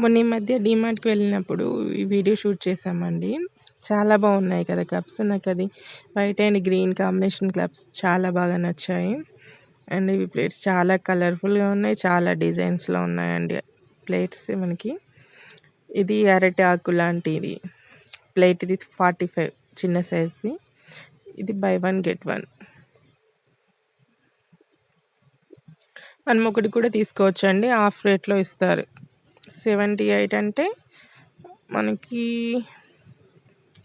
మొన్న ఈ మధ్య డీమార్ట్కి వెళ్ళినప్పుడు ఈ వీడియో షూట్ చేసామండి చాలా బాగున్నాయి కదా కప్స్ నాకు అది white and green combination clubs చాలా బాగా నచ్చాయి. అండ్ ఇవి ప్లేట్స్ చాలా కలర్ఫుల్గా ఉన్నాయి. చాలా డిజైన్స్లో ఉన్నాయండి ప్లేట్స్ మనకి. ఇది అరటి ఆకు లాంటిది. ప్లేట్ ఇది ఫార్టీ ఫైవ్ చిన్న సైజ్ది ఇది బై వన్ గెట్ వన్ మనం ఒకటి కూడా తీసుకోవచ్చండి. హాఫ్ రేట్లో ఇస్తారు. సెవెంటీ ఎయిట్ అంటే మనకి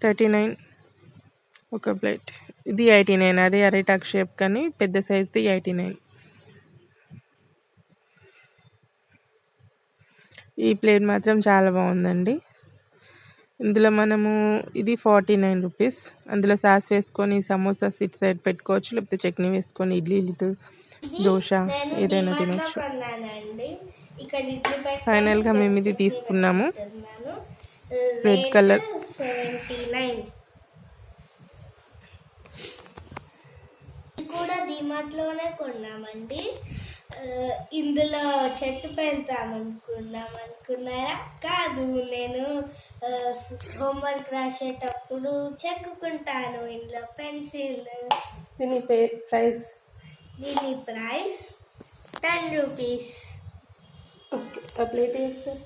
థర్టీ నైన్ ఒక ప్లేట్ ఇది ఎయిటీ నైన్ అదే అరేటాక్ షేప్ కానీ పెద్ద సైజ్ది ఎయిటీ నైన్. ఈ ప్లేట్ మాత్రం చాలా బాగుందండి. ఇందులో మనము ఇది ఫార్టీ నైన్ రూపీస్. అందులో సాస్ వేసుకొని సమోసా సిట్ సైడ్ పెట్టుకోవచ్చు లేకపోతే చట్నీ వేసుకొని ఇడ్లీ లిటిల్ దోశ ఏదైనా తినొచ్చు. ఫైనల్గా మేము ఇది తీసుకున్నాము. రెడ్ కలర్ కూడా డిమార్ట్లోనే కొన్నామండి. ఇందులో చెట్టు పెడతాం అనుకున్నాం. అనుకున్నారా? కాదు నేను హోంవర్క్ రాసేటప్పుడు చెక్కుకుంటాను ఇందులో పెన్సిల్. దీని ప్రైస్ దీని price ten rupees. Okay sir?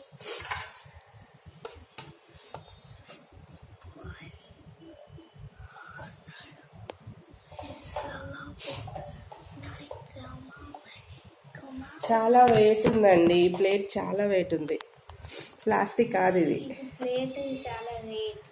చాలా వెయిట్ ఉందండి. ఈ ప్లేట్ చాలా వెయిట్ ఉంది. ప్లాస్టిక్ కాదు ఇది. ప్లేట్ చాలా వెయిట్